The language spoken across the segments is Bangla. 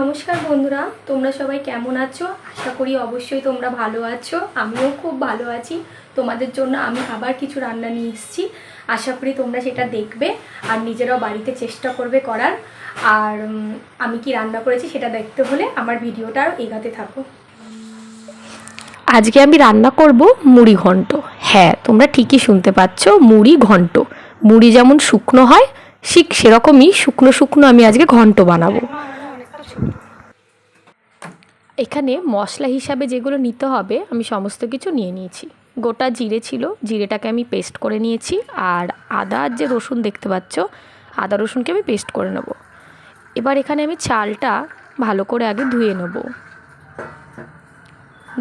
নমস্কার বন্ধুরা, তোমরা সবাই কেমন আছো? আশা করি অবশ্যই তোমরা ভালো আছো। আমিও খুব ভালো আছি। তোমাদের জন্য আমি আবার কিছু রান্না নিয়ে এসেছি। আশা করি তোমরা সেটা দেখবে আর নিজেরাও বাড়িতে চেষ্টা করবে করার। আর আমি কি রান্না করেছি সেটা দেখতে হলে আমার ভিডিওটা এগাতে থাকো। আজকে আমি রান্না করব মুড়ি ঘন্ট। হ্যাঁ তোমরা ঠিকই শুনতে পাচ্ছ, মুড়ি ঘন্ট। মুড়ি যেমন শুকনো হয়, ঠিক সেরকমই শুকনো শুকনো আমি আজকে ঘন্ট বানাবো। এখানে মশলা হিসাবে যেগুলো নিতে হবে, আমি সমস্ত কিছু নিয়ে নিয়েছি। গোটা জিরে ছিল, জিরেটাকে আমি পেস্ট করে নিয়েছি, আর আদা আর যে রসুন দেখতে পাচ্ছ, আদা রসুনকে আমি পেস্ট করে নেব। এবার এখানে আমি চালটা ভালো করে আগে ধুয়ে নেব।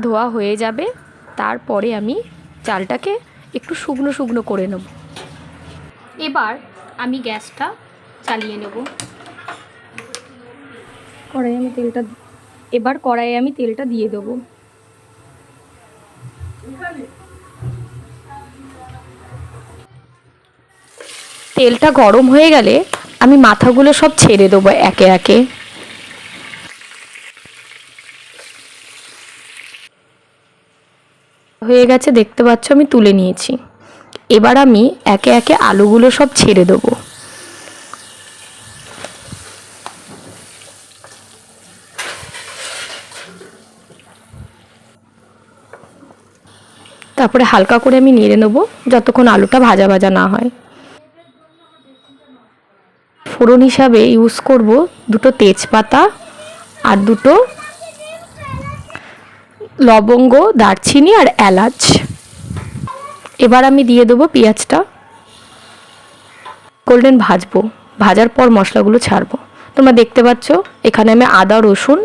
ধোয়া হয়ে যাবে, তারপরে আমি চালটাকে একটু শুকনো শুকনো করে নেব। এবার আমি গ্যাসটা চালিয়ে নেব। কড়াই আমি তেলটা এবার কড়াইয়ে আমি তেলটা দিয়ে দেবো। তেলটা গরম হয়ে গেলে আমি মাথাগুলো সব ছেড়ে দেবো একে একে। হয়ে গেছে, দেখতে পাচ্ছ আমি তুলে নিয়েছি। এবার আমি একে একে আলুগুলো সব ছেড়ে দেবো। তারপরে হালকা করে আমি নেড়ে নেব, যতক্ষণ আলুটা ভাজা ভাজা না হয়। ফোড়ন হিসাবে ইউজ করব দুটো তেজপাতা আর দুটো লবঙ্গ, দারচিনি আর এলাচ। এবার আমি দিয়ে দেবো পেঁয়াজটা। গোল্ডেন ভাজবো। ভাজার পর মশলাগুলো ছাড়বো। তোমরা দেখতে পাচ্ছ, এখানে আমি আদা, রসুন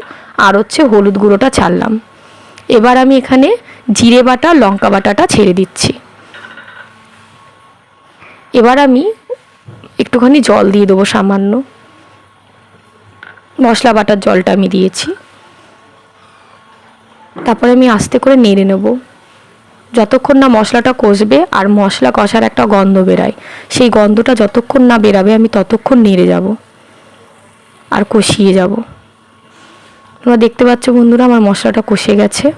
আর হচ্ছে হলুদ গুঁড়োটা ছাড়লাম। এবার আমি এখানে জিরে বাটা, লঙ্কা বাটাটা ছেড়ে দিচ্ছি। এবার আমি একটুখানি জল দিয়ে দেবো সামান্য। মশলা বাটার জলটা আমি দিয়েছি। তারপরে আমি আস্তে করে নেড়ে নেব। যতক্ষণ না মশলাটা কষবে আর মশলা কষার একটা গন্ধ বেরায়, সেই গন্ধটা যতক্ষণ না বেরাবে আমি ততক্ষণ নেড়ে যাব। আর কষিয়ে যাব। তোমরা দেখতে পাচ্ছ বন্ধুরা, আমার মশলাটা কষে গেছে।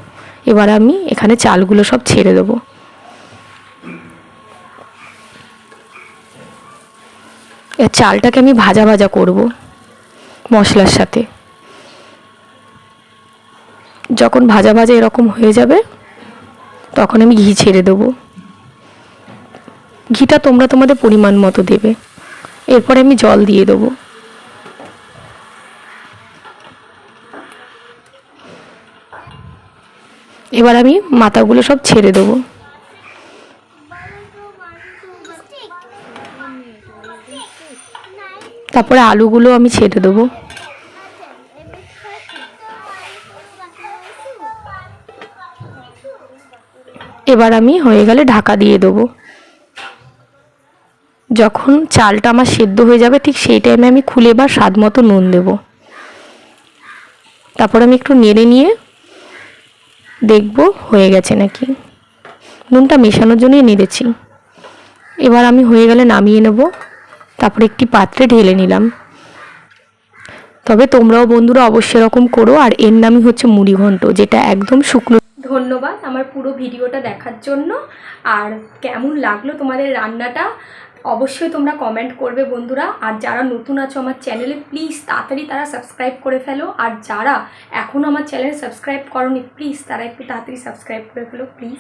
এবার আমি এখানে চালগুলো সব ছেড়ে দেবো। চালটাকে আমি ভাজা ভাজা করব মশলার সাথে। যখন ভাজা ভাজা এরকম হয়ে যাবে, তখন আমি ঘি ছেড়ে দেবো। ঘিটা তোমরা তোমাদের পরিমাণ মতো দেবে। এরপরে আমি জল দিয়ে দেবো। এবার আমি মাথাগুলো সব ছেড়ে দেবো। তারপরে আলুগুলো আমি ছেড়ে দেবো। এবার আমি হয়ে গেলে ঢাকা দিয়ে দেবো। যখন চালটা আমার সেদ্ধ হয়ে যাবে ঠিক সেই টাইমে আমি খুলে বা স্বাদ মতো নুন দেবো। তারপর আমি একটু নেড়ে নিয়ে দেখব, হয়ে গেছে নাকি? নুনটা মেশানোর জন্যই নেড়েছি এবার আমি হয়ে গেলে নামিয়ে নেব, তারপরে একটি পাত্রে ঢেলে নিলাম। তবে তোমরাও বন্ধুরা অবশ্যই এরকম করো, আর এর নামই হচ্ছে মুড়ি ঘন্ট, যেটা একদম শুকনো। ধন্যবাদ আমার পুরো ভিডিওটা দেখার জন্য, আর কেমন লাগল তোমাদের রান্নাটা? অবশ্যই তোমরা কমেন্ট করবে বন্ধুরা। আর যারা নতুন আছো আমার চ্যানেলে প্লিজ তাড়াতাড়ি তারা সাবস্ক্রাইব করে ফেলো। আর যারা এখনও আমার চ্যানেল সাবস্ক্রাইব করনি প্লিজ তারা একটু তাড়াতাড়ি সাবস্ক্রাইব করে ফেলো প্লিজ